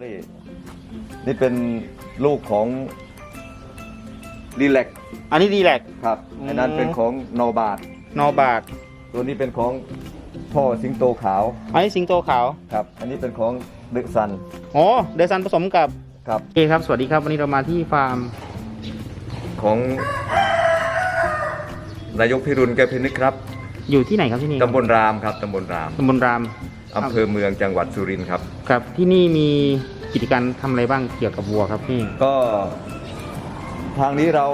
เล่นี่เป็นลูกของรีแลกอันนี้ดีแลก ครับอืม อันนั้นเป็นของโนบาทนอบาทตัวนี้เป็นของพ่อสิงโตขาวอันนี้สิงโตขาวครับ อันนี้เป็นของดึกซันอ๋อเดซันผสมกับครับโอเคครับ สวัสดีครับ วันนี้เรามาที่ฟาร์ม ของนายกพิรุณแก้วพินิจครับอยู่ที่ไหนครับที่นี่ตำบลรามครับตำบลรามตำบลรามอำเภอเมืองจังหวัดสุรินทร์ครับ ครับที่นี่มี กิจการทำอะไรบ้างเกี่ยวกับวัวครับนี่ ก็ทางนี้เรา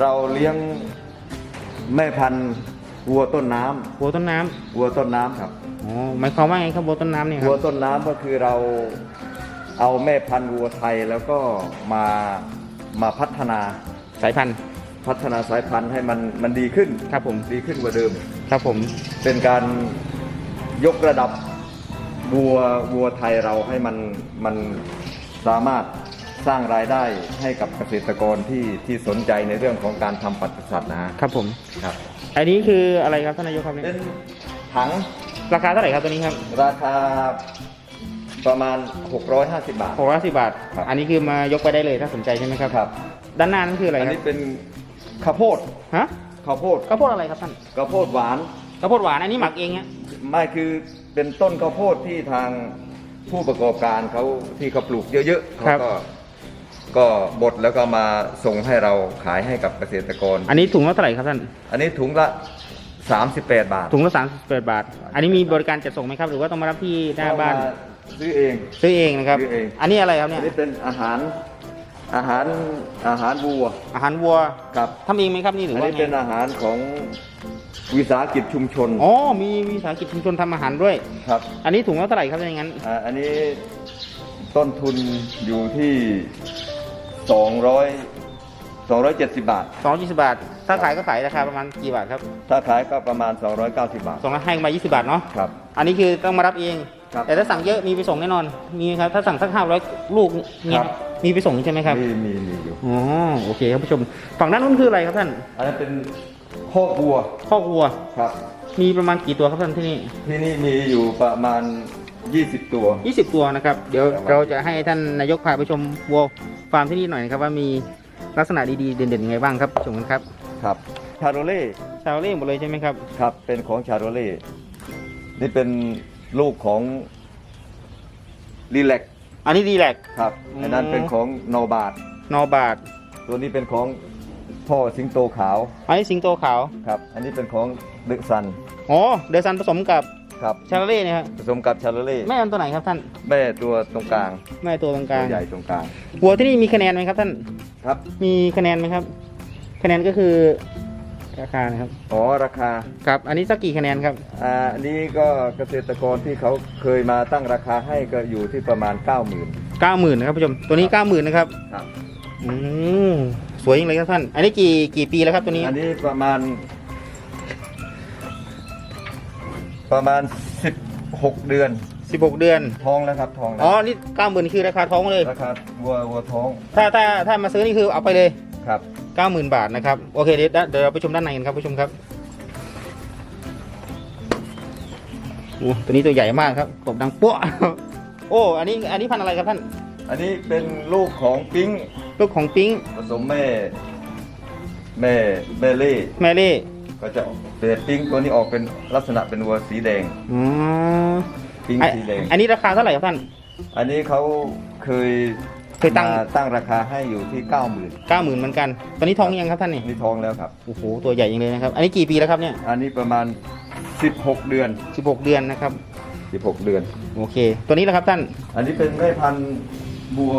เราเลี้ยงแม่พันธุ์วัวต้นน้ำวัวต้นน้ำวัวต้นน้ำครับอ๋อหมายความว่าไงครับวัวต้นน้ำเนี่ยควัวรับต้นน้ำก็คือเราเอาแม่พันธุ์วัวไทยแล้วก็มามาพัฒนาสายพันธุ์พัฒนาสายพันธุ์ให้มันมันดีขึ้นครับผมดีขึ้นกว่าเดิม ครับผมเป็นการยกระดับ วัววัวไทยเราให้มันมันสามารถสร้างรายได้ให้กับเกษตรกรที่ที่สนใจในเรื่องของการทำปศุสัตว์นะฮะครับผม ครับ อันนี้คืออะไรครับท่านนายกครับเนี่ยเป็นถังราคาเท่าไหร่ครับตัวนี้ครับราคาประมาณ 650 บาทหกร้อยสิบบาท ครับ อันนี้คือมายกไปได้เลยถ้าสนใจใช่ไหมครับ ครับ ด้านหน้านั่นคืออะไรอันครันี้บเป็นข้าวโพดฮะข้าวโพดข้าวโพดอะไรครับท่านข้าวโพดหวานข้าวโพดหวานอันนี้หมักเองฮะไม่คือ เป็นต้นข้าวโพดที่ทางผู้ประกอบการเขาที่เขาปลูกเยอะๆเขาก็ก็บดแล้วก็มาส่งให้เราขายให้กับเกษตรกร อันนี้ถุงละเท่าไหร่ครับท่าน อันนี้ถุงละ 38 บาท ถุงละสามสิบแปดบาท อันนี้มีบริการจัดส่งไหมครับ หรือว่าต้องมารับที่หน้าบ้านเอมซื้อเอง ซื้อเองนะครับซื้อเองอันนี้อะไรครับอัเนี่ยนนี้เป็นอาหารอาหารอาหารวัว อาหารวัว ครับทำเองไหมครับนี่หรืออันว่านี้ไงเป็นอาหารของ วิสาหกิจชุมชนอ๋อมีวิสาหกิจชุมชนทำอาหารด้วย ครับอันนี้ถุงละเท่าไหร่ครับอย่างนั้นอ่าอันนี้ต้นทุนอยู่ที่สองร้อยสองร้อยเจ็ดสิบบาท สองร้อยยี่สิบบาท ถ้าขายก็ขายราคาประมาณกี่บาทครับถ้าขายก็ประมาณ 290 บาท สองร้อยให้มายี่สิบบาทเนาะครับ อันนี้คือต้องมารับเอง ครับแต่ถ้าสั่งเยอะมีไปส่งแน่นอน มีครับถ้าสั่งสักห้าร้อยลูกเนี่คยรับมีไปส่งใช่ไหมครับมีมีมีอยู่อ๋อโอเคครับผู้ชม ฝั่งด้านนู้นคืออะไรครับท่าน อันนั้นเป็น โคอกวัวคอกวัว ครับ มีประมาณกี่ตัวครับท่านที่นี่ ที่นี่มีอยู่ประมาณ 20 ตัว 20 ตัวนะครับ เดี๋ยวครับเราจะให้ท่านนายกพาไปชมวัวฟาร์มที่นี่หน่อยนะครับว่ามีลักษณะดีๆเด่นๆยังไงบ้างครับชมกันครับ ครับ ชาโรเล่ ชาวเล่หมดเลยใช่ไหมครับ ครับ เป็นของชาโรเล่ นี่เป็นลูกของรีแลกอันนี้ดีแลก ครับ อืม อันนั้นเป็นของโนบาทนอบาทตัวนี้เป็นของ พ่อสิงโตขาว อันนี้สิงโตขาวครับ อันนี้เป็นของดึกซันอ๋อเดซันผสมกับครับชาเล่เนี่ยครับผสมกับชาโรเล่แม่อันตัวไหนครับท่านแม่ตัวตรงกลางแม่ตัวตรงกลาตัวงใหญ่ตรงกลางวัวที่นี่มีคะแนนไหมครับท่านครับมีคะแนนไหมครับ คะแนนก็คือราคานะครับอ๋อราคาครับ อันนี้สักกี่คะแนนครับอ่าอันนี้ก็เกษตรกรที่เขาเคยมาตั้งราคาให้ก็อยู่ที่ประมาณ 90,000 90,000นะครับผู้ชมตัวนี้90,000นะครับครับอืม สวยจริงเลยครับท่าน อันนี้กี่กี่ปีแล้วครับตัวนี้ อันนี้ประมาณ ประมาณ16เดือน16 เดือน ท้องแล้วครับท้องแล้อ๋อวนี่เก้าหมื่นคือราคาท้องเลย ราคาวัววัวท้อง ถ้าถ้าถ้ามาซื้อนี่คือเอาไปเลยครับเก้าหมื่นบาทนะครับ โอเคเดี๋ยวเดี๋ยวเราไปชมด้านในกันครับผู้ชมครับโอ้ตัวนี้ตัวใหญ่มากครับกบดังปั้วโอ้ อันนี้อันนี้พันธุ์อะไรครับท่าน อันนี้เป็นลูกของปิ้ง ลูกของปิ้งผสมแม่ แม่แม่เล่แมรี่ก็จะเป็นปิ้งตัวนี้ออกเป็นลักษณะเป็นวัวสีแดง อ๋อปิ้งอันสีแดง อันนี้ราคาเท่าไหร่ครับท่าน อันนี้เขาเคยเคยตั้ง มาตั้งราคาให้อยู่ที่ 90,000เก้าหมื่นเหมือนกัน ตอนนี้ท้องยังครับท่านนี่นี่ท้องแล้วครับ โอ้โหตัวใหญ่ยังเลยนะครับ อันนี้กี่ปีแล้วครับเนี่ยอันนี้ประมาณ 16 เดือนสิบหกเดือนนะครับ 16 เดือน โอเค ตัวนี้แหละครับท่าน อันนี้เป็นแม่พันธุ์บัว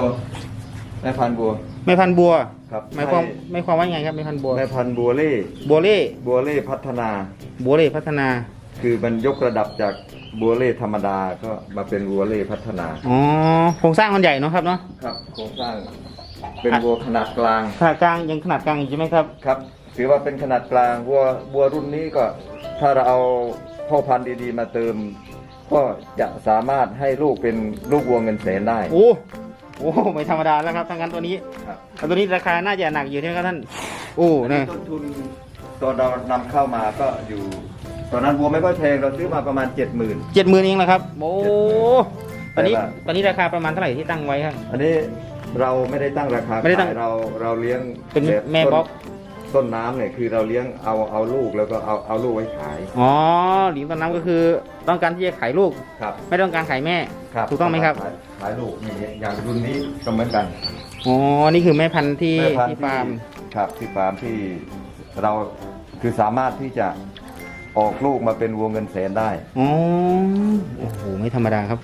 แม่พันธุ์บัวแม่พันธุ์บัว ครับหมายความให้หมายความว่ายังไงครับแม่พันธุ์บัวแม่พันธุ์บัวเล่บัวเล่บัวเล่พัฒนา บัวเล่พัฒนา คือมันยกระดับจากบัวเล่ธรรมดาก็มาเป็นบัวเล่พัฒนาอ๋อโครงสร้างมันใหญ่เนอะครับเนาะครับโครงสร้างเป็นบัวขนาดกลางขนาดกลางยังขนาดกลางอยู่ใช่ไหมครับครับ ถือว่าเป็นขนาดกลางบัวบัวรุ่นนี้ก็ถ้าเราเอาพ่อพันธุ์ดีๆ มาเติม ก็จะสามารถให้ลูกเป็นลูกวัวเงินแสนได้โอ้ โอ้ไม่ธรรมดาแล้วครับทางการตัวนี้ครับแต่ตัวนี้ราคาน่าจะหนักอยู่ใช่ไหมครับท่าน โอ้เนี่ยต้นทุนตอนเรานำเข้ามาก็อยู่ ตอนนั้นวัวไม่ค่อยแพงเราซื้อมาประมาณเจ็ดหมื่นเจ็ดหมื่นเองนะครับ โอ้ตอนนี้แต่ว่าตอนนี้ราคาประมาณเท่าไหร่ที่ตั้งไว้ครับ อันนี้เราไม่ได้ตั้งราคาไม่ได้ตั้งขายเราเราเลี้ยงเป็นบบแม่ต้นบล็อก ต้นน้ำเนี่ยคือเราเลี้ยงเอาเอาลูกแล้วก็เอาเอาลูกไว้ขาย อ๋อหลิงตอนนั้นก็คือต้องการที่จะขายลูก ครับไม่ต้องการขายแม่ ครับถูกต้องไหมครับ ขายขายลูกนี่อย่างรุ่นนี้ก็เหมือนกันอ๋อ นี่คือแม่พันธุ์ที่แม่พันธุ์ที่ฟาร์ม ครับที่ฟาร์มที่เราคือสามารถที่จะออกลูกมาเป็นวัวเงินแสนได้ อ๋อ โอ้โห ไม่ธรรมดาครับ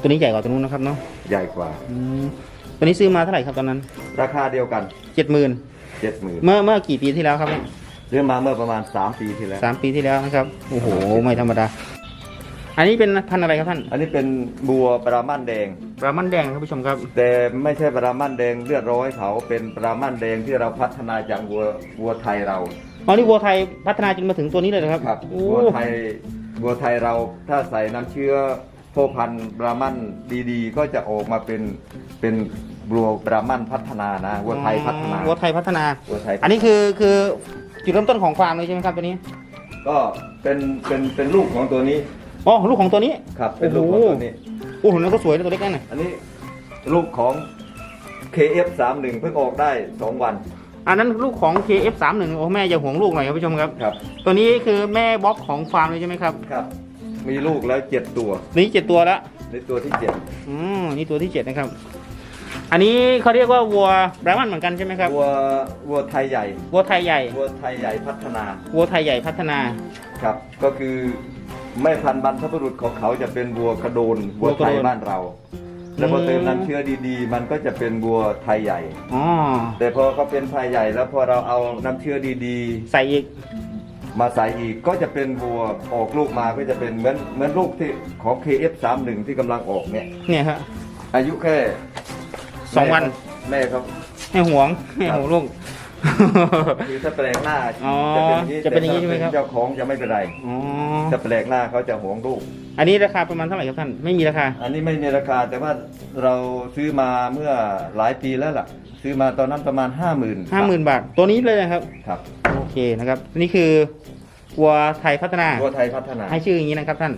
ตัวนี้ใหญ่กว่าตัวนู้นนะครับเนาะใหญ่กว่า อืมตัวนี้ซื้อมาเท่าไหร่ครับตอนนั้น ราคาเดียวกัน เจ็ดหมื่น เจ็ดหมื่นเมื่อเมื่อกี่ปีที่แล้วครับเนี่ยซื้อมาเมื่อประมาณ3ปีที่แล้ว สามปีที่แล้วนะครับ โอ้โห ไม่ธรรมดา อันนี้เป็นพันธุ์อะไรครับท่านอันนี้เป็นบัวปรามั่นแดงปลามันแดงครับผู้ชมครับ แต่ไม่ใช่ปรามั่นแดงเลือดร้อยเขาเป็นปรามั่นแดงที่เราพัฒนาจากวัววัวไทยเราอ๋อนี่วัวไทยพัฒนาจนมาถึงตัวนี้เลยนะครับครับโอ้วัวไทยวัวไทยเราถ้าใส่น้ำเชื้อพ่อพันธุ์บรามันดีๆ ก็จะออกมาเป็นเป็น วัวบรามันพัฒนานะวัวไทยพัฒนาวัวไทยพัฒนา วัวไทยอันนี้คือคือจุดเริ่มต้นของฟาร์มเลยใช่ไหมครับตัวนี้ ก็เป็นเป็นเป็นลูกของตัวนี้อ๋อลูกของตัวนี้ครับเป็นลูกของตัวนี้โอ้โหนั่นก็สวยนะตัวเล็กนั่นน่ะอันนี้ลูกของ KF31 เพิ่งออกได้ 2 วัน อันนั้นลูกของ KF31 โอ้แม่อย่าห่วงลูกหน่อยครับผู้ชมครับครับ ตัวนี้คือแม่บล็อกของฟาร์มเลยใช่ไหมครับครับ มีลูกแล้วเจ็ดตัว นี่เจ็ดตัวแล้วในตัวที่เจ็ดอืมนี่ตัวที่เจ็ดนะครับ อันนี้เขาเรียกว่าวัวแบรมันเหมือนกันใช่ไหมครับวัววัวไทยใหญ่วัวไทยใหญ่วัวไทยใหญ่พัฒนาวัวไทยใหญ่พัฒนาครับ ก็คือแม่พันธุ์บรรพบุรุษของเขาจะเป็นวัวกระโดนวัวัววกระไทโดยนบ้านเรา แล้วพอเติมน้ำเชื้อดีๆ มันก็จะเป็นวัวไทยใหญ่อ๋อแต่พอเขาเป็นไทยใหญ่ แล้วพอเราเอาน้ำเชื้อดีใส่อีกๆมาใส่อีกก็จะเป็นวัวออกลูกมาก็จะเป็นเหมือนเหมือนลูกที่ของ KF31 ที่กำลังออกเนี่ยเนี่ยครับอายุแค่ สองวันแม่ครับให้ห่วงให้ห่วงลูก คือถ้าแปลกหน้าอ๋อจะเป็นอย่างนี้จะเป็นอย่างนี้ใช่ไหมครับแต่ถ้าเจ้าของจะไม่เป็นไรอ๋อถ้าแปลกหน้าเขาจะหวงลูก อันนี้ราคาประมาณเท่าไหร่ครับท่านไม่มีราคา อันนี้ไม่มีราคาแต่ว่าเราซื้อมาเมื่อหลายปีแล้วล่ะ ซื้อมาตอนนั้นประมาณ5 0,000ื่นห้าหมื่นบาทตัวนี้เลยนะครับครับ โอเคนะครับ นี่คือวัวไทยพัฒนาวัวไทยพัฒนา ให้ชื่ออย่างนี้นะครับท่าน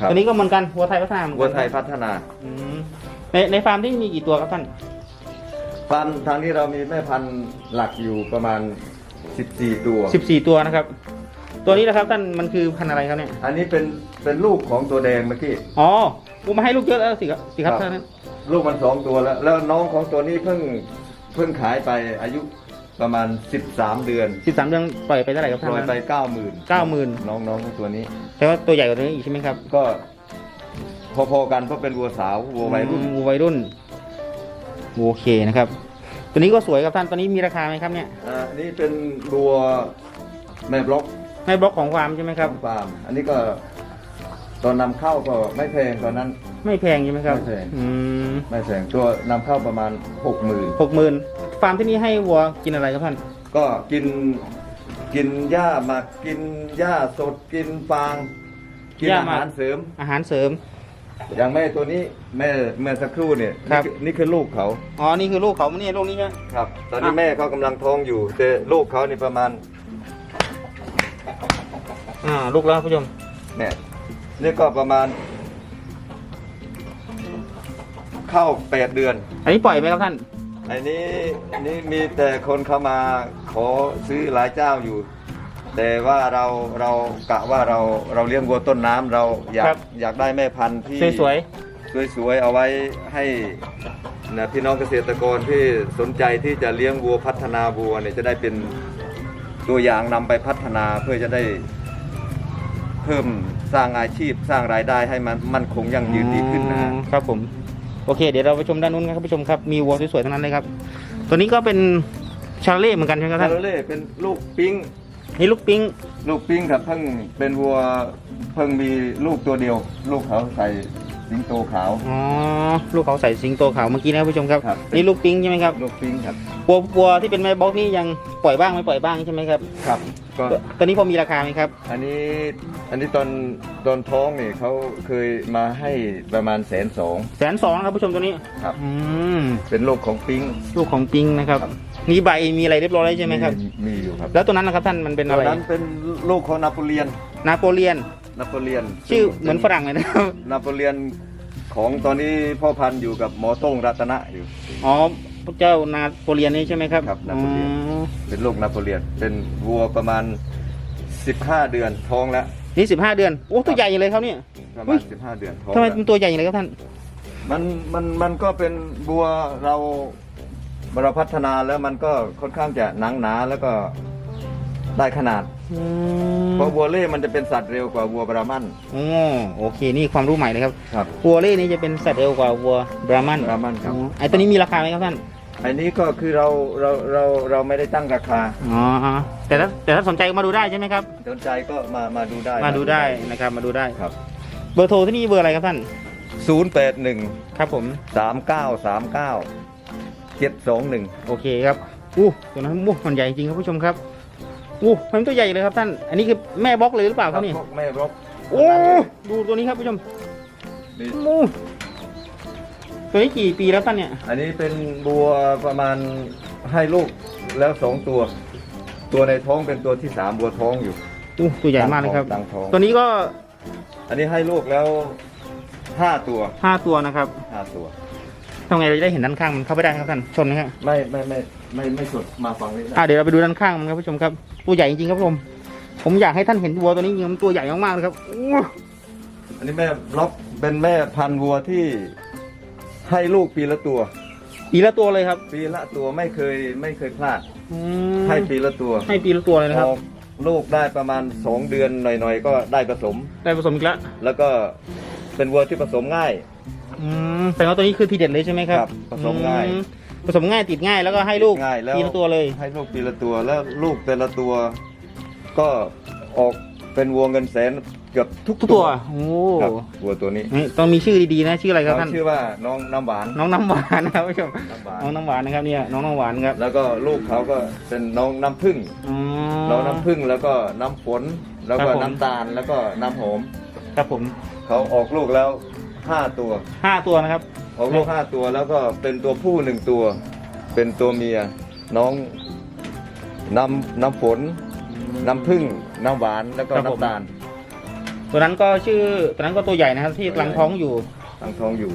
ครับตัวนี้ก็เหมือนกันวัวไทยพัฒนาเหมือนวักัวนไทยพัฒนาอืม ในในฟาร์มที่มีกี่ตัวครับท่านพันธุ์ทางนี้เรามีแม่พันธุ์หลักอยู่ประมาณ 14 ตัว 14 ตัวนะครับ ตัวนี้นะครับท่านมันคือพันธุ์อะไรครับเนี่ย อันนี้เป็นเป็นลูกของตัวแดงเมื่อกี้ อ๋อกูมาให้ลูกเยอะแล้วสิครับสิครับครับท่านนั้นลูกมันสองตัวแล้ว แล้วน้องของตัวนี้เพิ่งเพิ่งขายไปอายุประมาณ 13 เดือนสิบสามเดือนปล่อยไปเท่าไหร่ครับปท่านล่อยนั้นไป 90,000 90,000 น้องน้องของตัวนี้ แต่ว่าตัวใหญ่กว่านี้อีกใช่ไหมครับ ก็ พอๆกันเพราะเป็นวัวสาววัววัยรุ่นอืมวัววัยรุ่นโอเคนะครับ ตัวนี้ก็สวยครับท่านตัวนี้มีราคาไหมครับเนี่ยอ่าอันนี้เป็นบัวแม่บล็อกให้บล็อกของฟาร์มใช่ไหมครับ ฟาร์มอันนี้ก็ตอนนำเข้าก็ไม่แพงตอนนั้น ไม่แพงใช่ไหมครับไม่แพง อืมไม่แพงตัวนำเข้าประมาณหกหมื่นหกหมื่นฟาร์มที่นี่ให้วัวกินอะไรครับท่าน ก็กินกินหญ้าหมักกินหญ้าสดกินฟางกินหญ้าอาหมัก หารเสริมอาหารเสริม อย่างแม่ตัวนี้แม่เมื่อสักครู่เนี่ยครับ นี่อนี่คือลูกเขาอ๋อ นี่คือลูกเขาเนี่ยลูกนี้ใช่ไหม ครับ ตอนนี้อะ แม่เขากำลังท้องอยู่แต่ลูกเขานี่ประมาณอ่า ลูกแล้วผู้ชม เนี่ยนี่ก็ประมาณ เข้าแปดเดือน อันนี้ปล่อยไหมครับท่านไอ้นี้นี่มีแต่คนเข้ามาขอซื้อหลายเจ้าอยู่ แต่ว่าเราเรากะว่าเราเราเลี้ยงวัวต้นน้ำเราอยาครักบ อยากได้แม่พันธุ์ที่สวย สวยๆเอาไว้ให้นะพี่น้องเกษตรกรที่สนใจที่จะเลี้ยงวัวพัฒนาวัวเนี่ยจะได้เป็นตัวอย่างนำไปพัฒนาเพื่อจะได้เพิ่มสร้างอาชีพสร้างรายได้ให้มันมั่นคงยั่งๆยืนดีขึ้นนะฮะอ๋อครับผมโอเค เดี๋ยวเราไปชมด้านนู้นครับผู้ชมครับมีวัวสวยๆทั้งนั้นเลยครับ ตัวนี้ก็เป็นชาเล่เหมือนกันใช่ไหมครับคาท่านโรเล่เป็นลูกปิ้ง นี่ลูกปิ้งลูกปิ้งครับเพิ่งเป็นวัวเพิ่งมีลูกตัวเดียว ลูกเขาใส่สิงโตขาว อ๋อ ลูกเขาใส่สิงโตขาวเมื่อกี้นะครับผู้ชมครับ ครับ นี่ลูกปิ้งใช่ไหมครับลูกปิ้งครับวัววัวที่เป็นแม่บล็อกนี่ยังปล่อยบ้างไม่ปล่อยบ้างใช่ไหมครับครับก็ตัวตัวนี้พอมีราคาไหมครับ อันนี้อันนี้ตอนตอนท้องเนี่ยเขาเคยมาให้ประมาณแสนสองแสนสองครับผู้ชมตัวนี้ ครับ อืม เป็นลูกของปิ้ง ลูกของปิ้งนะครับ ครับ มีใบมีอะไรเรียบร้อยแล้วใช่ไหมครับ มีอยู่ครับ แล้วตัวนั้นนะครับท่านมันเป็นตอะอนไรนั้นเป็นลูกของนาโปเลียนนาโปเลียนนาโปเลียนชื่อเหมือนฝรั่งเลยนะครับนาโปเลียนของตอนนี้พ่อพันธุ์อยู่กับหมอต้งรัตนะอยู่ อ๋อพระเจ้านาโปเลียนนี่ใช่ไหมครับครับนาโปเลียน อ๋อเป็นลูกนาโปเลียน เป็นวัวประมาณ 15 เดือนท้องแล้วนี่สิบห้าเดือน โอ้ตัวใหญ่เลยครับเนี่ย ประอุ๊มาณย15 เดือนท้องทำไมแล้วเป็นตัวใหญ่อย่างไรครับท่าน มันมันมันก็เป็นบัวเรา เราพัฒนาแล้วมันก็ค่อนข้างจะหนังหนาแล้วก็ได้ขนาด อืมเพราะวัวเล่มันจะเป็นสัตว์เร็วกว่าวัวบรามันโอ้โอเค นี่ความรู้ใหม่เลยครับ ครับ วัวเล่นี่จะเป็นสัตว์เร็วกว่าวัวบรามันบรามันครับ อ๋อไอตัวนี้มีราคาไหมครับท่าน อันนี้ก็คือเราเราเราเราไม่ได้ตั้งราคาอ๋อ แต่ถ้าแต่ถ้าสนใจก็มาดูได้ใช่ไหมครับ สนใจก็มามาดูได้มาดูได้นะครับ มาดูได้ ครับ เบอร์โทรที่นี่เบอร์อะไรครับท่าน 081 ครับผม 3939 721โอเคครับอู้ตัวนั้นอู้มันใหญ่จริงครับผู้ชมครับอู้มันตัวใหญ่เลยครับท่าน อันนี้คือแม่บล็อกเลยหรือเปล่าครับนี่พวกแม่รบโอ้ดูตัวนี้ครับผู้ชมนี่อู้ตัวนี้กี่ปีแล้วท่านเนี่ย อันนี้เป็นบัวประมาณให้ลูกแล้วสองตัว ตัวในท้องเป็นตัวที่สามบัวท้องอยู่อู้ตัวใหญ่มากเลยครับตั้งท้องตัวนี้ก็ อันนี้ให้ลูกแล้วห้าตัวห้าตัวนะครับห้าตัว ทำไงเราจะได้เห็นด้านข้างมันเข้าไปได้ครับท่านชนนะครับไม่ไม่ไม่ไม่ไม่สุดมาฝั่งนี้อะนะเดี๋ยวเราไปดูด้านข้างมันครับผู้ชมครับตัวใหญ่จริงๆครับผู้ชมผมอยากให้ท่านเห็นวัวตัวนี้จริงๆมันตัวใหญ่มากๆเลยครับอู้อันนี้แม่ล็อกเป็นแม่พันธุ์วัวที่ให้ลูกปีละตัว ปีละตัวเลยครับปีละตัวไม่เคยไม่เคยพลาด อืมให้ปีละตัวให้ปีละตัวเลยนะครับออกลูกได้ประมาณสองเดือนหน่อยๆ ก็ได้ผสม ได้ผสมอีกแล้วแล้วก็เป็นวัวที่ผสมง่าย อืมแต่ว่าตัวนี้คือทีเด็ดเลยใช่ไหมครับครับผสมง่ายอืผสมง่ายติดง่ายแล้วก็ให้ลูกง่ายแล้วปีละตัวเลย ให้ลูกปีละตัวแล้วลูกแต่ละตัว ก็ออกเป็นวัวเงินแสนเกือบทุกทุกตัวโอ้ครับวัวตัวนี้นี่ต้องมีชื่อดีๆนะชื่ออะไรครับเขาท่าน ชื่อว่าน้องน้ำหวาน น้องน้ำหวานนะครับผู้ชมน้ำหวาน น้องน้ำหวานนะครับเนี่ยน้องน้ำหวานครับแล้วก็ลูกเขาก็เป็นน้องน้ำผึ้งอ๋อ น้องน้ำผึ้งแล้วก็น้ำฝนแล้วก็ครับผม น้ำตาลแล้วก็น้ำหอมครับผม เขาออกลูกแล้ว ห้าตัวห้าตัวนะครับออกลูกห้าตัวแล้วก็เป็นตัวผู้หนึ่งตัว เป็นตัวเมียน้องน้ำน้ำฝนน้ำผึ้งน้ำหวานแล้วก็ครับผม น้ำตาลตัวนั้นก็ชื่อตัวนั้นก็ตัวใหญ่นะครับที่กำลังท้องอยู่ ตั้งท้องอยู่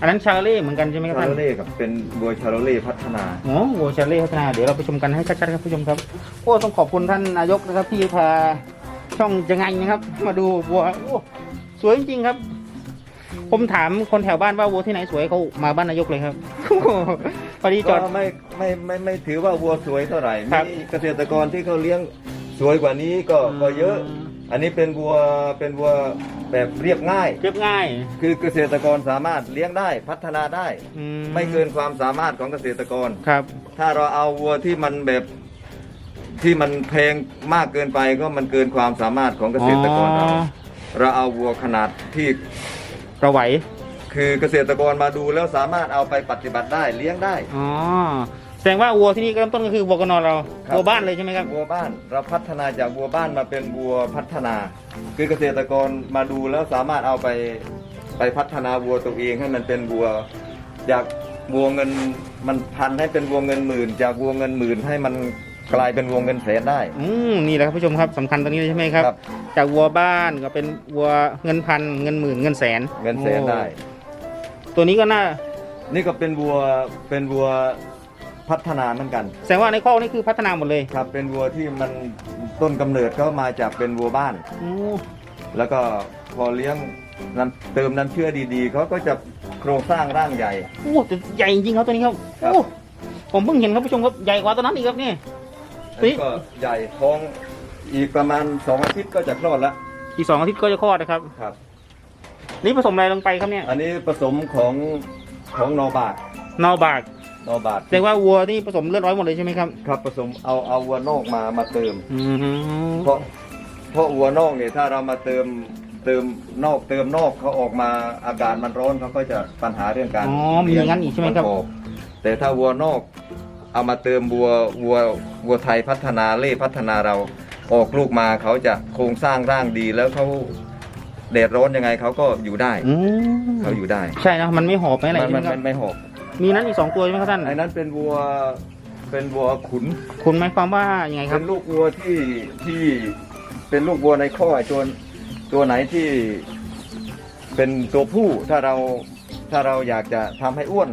อันนั้นชาเล่เหมือนกันใช่ไหมครับชาท่านโรเล่ครับเป็นบัวชาโรเล่พัฒนา โอ้โหชาเล่พัฒนาเดี๋ยวเราไปชมกันให้ชัดๆครับผู้ชมครับโอ้ต้องขอบคุณท่านนายกนะครับที่พาช่องจะไงนะครับ มาดูวัวโอ้สวยจริงๆครับ ผมถามคนแถวบ้านว่าวัวที่ไหนสวยเขามาบ้านนายกเลยครับโอ้โหพอดีจก็อด ไม่ไม่ไม่ไม่ถือว่าวัวสวยเท่าไหร่ครับมีเกษตรกรที่เขาเลี้ยงสวยกว่านี้ก็ก็เยอะ อันนี้เป็นวัวเป็นวัวแบบเรียบง่าย เรียบง่ายคือเกษตรกรสามารถเลี้ยงได้พัฒนาได้ อืไม่เกินความสามารถของเกษตรกร ครับ ถ้าเราเอาวัวที่มันแบบที่มันแพงมากเกินไปก็มันเกินความสามารถของเกษตรกรเรา อ๋อ เราเอาวัวขนาดที่ เราไหว คือเกษตรกรมาดูแล้วสามารถเอาไปปฏิบัติได้เลี้ยงได้ อ๋อ แสดงว่าวัวที่นี่เริ่มต้นก็คือวัวกนอเรา ครับ วัวบ้านเลยใช่ไหมครับ วัวบ้านเราพัฒนาจากวัวบ้านมาเป็นวัวพัฒนา คือเกษตรกรมาดูแล้วสามารถเอาไปไปพัฒนาวัวตัวเองให้มันเป็นวัวจากวัวเงินมันพันให้เป็นวัวเงินหมื่น จากวัวเงินหมื่นให้มัน กลายเป็นวัวเงินแสนได้ อืมนี่แหละครับผู้ชมครับสำคัญตรงนี้เลยใช่ไหมครับ ครับ จากวัวบ้านก็เป็นวัวเงินพันเงินหมื่นเงินแสนเงินแสนได้ โอ้ตัวนี้ก็น่านี่ก็เป็นวัวเป็นวัวพัฒนาเหมือนกัน แสดงว่าในข้อกนี่คือพัฒนาหมดเลยครับเป็นวัวที่มันต้นกำเนิดก็มาจากเป็นวัวบ้าน โอ้แล้วก็พอเลี้ยงน้ำเติมน้ำเชื่อดีๆเขาก็จะโครงสร้างร่างใหญ่ โหแต่ใหญ่จริงๆครับตัวนี้ครับครับ โอ้ผมเพิ่งเห็นครับผู้ชมครับใหญ่กว่าตัวนั้นอีกครับนี่ อันนี้ก็ใหญ่ท้องอีกประมาณสองอาทิตย์ก็จะคลอดแล้วอีกสองอาทิตย์ก็จะคลอดนะครับ ครับ นี่ผสมอะไรลงไปครับเนี่ยอันนี้ผสมของของนอบาดนอบากนอบาดแสดงว่าวัวนี่ผสมเลือดร้อยหมดเลยใช่ไหมครับ ครับผสมเอาเอาวัวนอกมามาเติมอืมเพราะเพราะวัวนอกเนี่ยถ้าเรามาเติมเติมนอกเติมนอกเขาออกมาอากาศมันร้อนเขาก็จะปัญหาเรื่องการอ๋อมีอย่างนั้นอีกใช่ไหมครับนอแต่ถ้าวัวนอก เอามาเติมวัววัววัวไทยพัฒนาเล่พัฒนาเราออกลูกมาเขาจะโครงสร้างร่างดีแล้วเขาแดดร้อนยังไงเขาก็อยู่ได้อืมเขาอยู่ได้ใช่นะมันไม่หอบไม่อะไรมันใช่ไหมัมนครัมับนไม่หกมีนั้นอีกสองตัวใช่ไหมครับท่านไอ้นั้นเป็นวัวเป็นวัวขุน คุณหมายความว่ายังไงคเป็รับนลูกวัวที่ที่เป็นลูกวัวในข้อไอ้ตัวตัวไหนที่เป็นเป็นตัวผู้ถ้าเราถ้าเราอยากจะทำให้อ้วน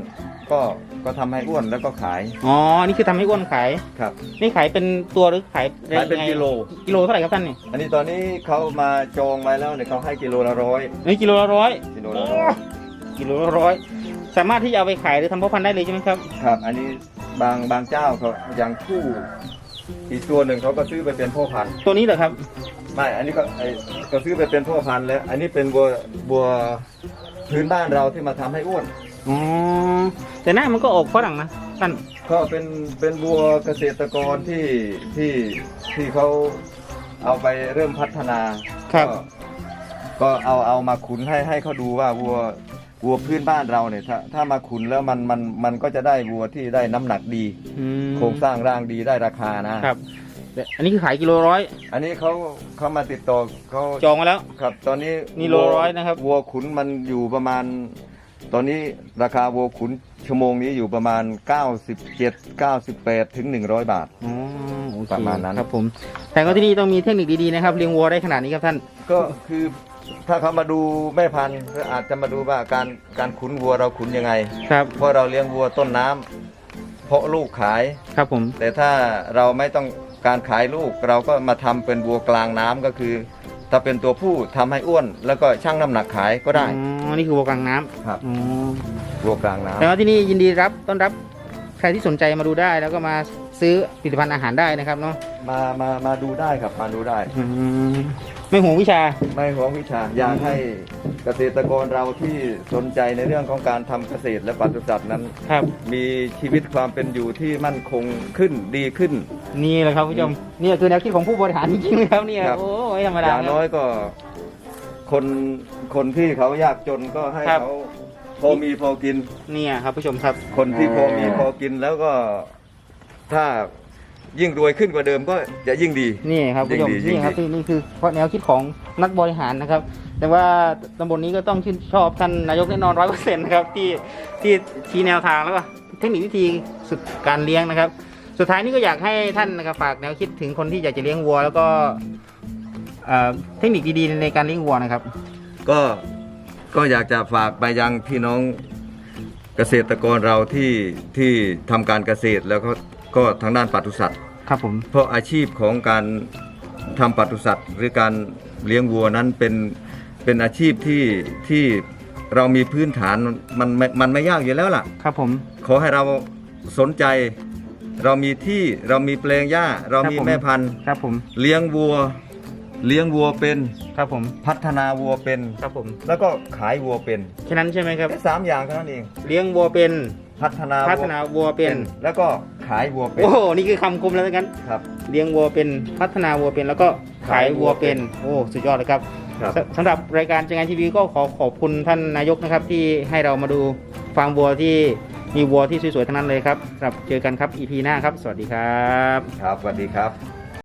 ก็ ก็ทำให้อ้วนแล้วก็ขายอ๋อ นี่คือทำให้อ้วนขาย ครับ นี่ขายเป็นตัวหรือขายขายเป็นยังไงกิโล กิโลเท่าไหร่ครับท่านนี่อันนี้ตอนนี้เขามาจองไว้แล้วเนี่ยเขาให้กิโลละร้อยนี่กิโลละร้อยกิโลละร้อยกิโลละร้อย สามารถที่จะเอาไปขายหรือทำพ่อพันธุ์ได้เลยใช่ไหมครับ ครับ อันนี้บางบางเจ้าเขาอย่างคู่อีกตัวหนึ่งเขาก็ซื้อไปเป็นพ่อพันธุ์ตัวนี้เหรอครับ ไม่ อันนี้ก็ไอก็ซื้อไปเป็นพ่อพันธุ์แล้ว อันนี้เป็นบัวบัวพื้นบ้านเราที่มาทำให้อ้วน อ๋อแต่หน้ามันก็ออกฝรั่งนะท่านก็เป็นเป็นบัวเกษตรกรที่ที่ที่เขาเอาไปเริ่มพัฒนาครับก็ก็เอาเอามาขุนให้ให้เขาดูว่าวัววัวพื้นบ้านเราเนี่ยถ้าถ้ามาขุนแล้วมันมันมันก็จะได้วัวที่ได้น้ำหนักดี อืมโครงสร้างร่างดีได้ราคานะครับแต่อันนี้คือขายกิโลร้อยอันนี้เขาเขามาติดต่อเขาจองมาแล้ว ครับตอนนี้นี่โลร้อยนะครับ วัวขุนมันอยู่ประมาณ ตอนนี้ราคาวัวขุนชั่วโมงนี้อยู่ประมาณ 97 98 ถึง 100 บาท อ๋อโอเคประมาณนั้น ครับผมแต่ก็ที่นี่ต้องมีเทคนิคดีๆนะครับเลี้ยงวัวได้ขนาดนี้ครับท่าน ก็คือถ้าเขามาดูแม่พันธุ์ก็อาจจะมาดูว่าการการขุนวัวเราขุนยังไง ครับ เพราะเราเลี้ยงวัวต้นน้ำเพาะลูกขาย ครับผม แต่ถ้าเราไม่ต้องการขายลูกเราก็มาทำเป็นวัวกลางน้ำก็คือ ถ้าเป็นตัวผู้ทำให้อ้วน แล้วก็ชั่งน้ำหนักขายก็ได้ อ๋อนี่คือวัวกลางน้ำครับ อ๋อวัวกลางน้ำ แต่ว่าที่นี่ยินดีรับต้อนรับใครที่สนใจมาดูได้แล้วก็มาซื้อผลิตภัณฑ์อาหารได้นะครับเนาะมามามาดูได้ครับมาดูได้ อืมไม่ห่วงวิชา ไม่หวงวิชาอยากให้ เกษตรกรเราที่สนใจในเรื่องของการทำเกษตรและปศุสัตว์นั้น ครับ มีชีวิตความเป็นอยู่ที่มั่นคงขึ้นดีขึ้น นี่แหละครับผู้ชมนี่คือแนวคิดของผู้บริหารจริงๆนะครับเนี่ยครับ โอ้ไม่ธรรมอดาย่างน้อยก็ คนคนที่เขายากจนก็ให้ครับเขาพอมีพอกิน เนี่ยครับผู้ชมครับ คนที่พอมีพอกินแล้วก็ ถ้ายิ่งรวยขึ้นกว่าเดิมก็จะยิ่งดี นี่ครับผู้ชมยิ่งดีนี่ครับยิ่ที่งดีนี่คือแนวคิดของนักบริหารนะครับ แต่ว่าตำบลนี้ก็ต้องชื่นชอบท่านนายกแน่นอนร้อยเปอร์เซ็นต์นะครับที่ที่ชี้แนวทางแล้วก็เทคนิควิธีสุดการเลี้ยงนะครับ สุดท้ายนี้ก็อยากให้ท่านนะครับฝากแนวคิดถึงคนที่อยากจะเลี้ยงวัว แล้วก็เอ่อเทคนิคดีๆในการเลี้ยงวัวนะครับ ก็ก็อยากจะฝากไปยังพี่น้องเกษตรกรเราที่ที่ทำการเกษตรแล้วก็ก็ทางด้านปศุสัตว์ครับผมเพราะอาชีพของการทำปศุสัตว์หรือการเลี้ยงวัวนั้นเป็น เป็นอาชีพที่ที่เรามีพื้นฐานมันมันมันไม่ยากอยู่แล้วล่ะ ครับผม ขอให้เราสนใจ เรามีที่เรามีแปลงหญ้า เรามีครับผม แม่พันธุ์ครับผมเลี้ยงวัว เลี้ยงวัวเป็นครับผมพัฒนาวัวเป็น ครับผมแล้วก็ขายวัวเป็นแค่นั้นใช่ไหมครับ แค่สามอย่างเท่านั้นเองเลี้ยงวัวเป็นพัฒนาพัฒนาวัวเป็นแล้วก็ขายวัวเป็นโอ้โหนี่คือคำคมแล้วกัน ครับ เลี้ยงวัวเป็นพัฒนาวัวเป็นแล้วก็ขายวัวเป็น โอ้สุดยอดเลยครับ ครับสสำหรับรายการจังงานทีวีก็ขอขอบคุณท่านนายกนะครับ ที่ให้เรามาดูฟาร์มวัวที่มีวัวที่สวยๆทั้งนั้นเลยครับครับเจอกันครับ EP หน้าครับ สวัสดีครับ ครับสวัสดีครับ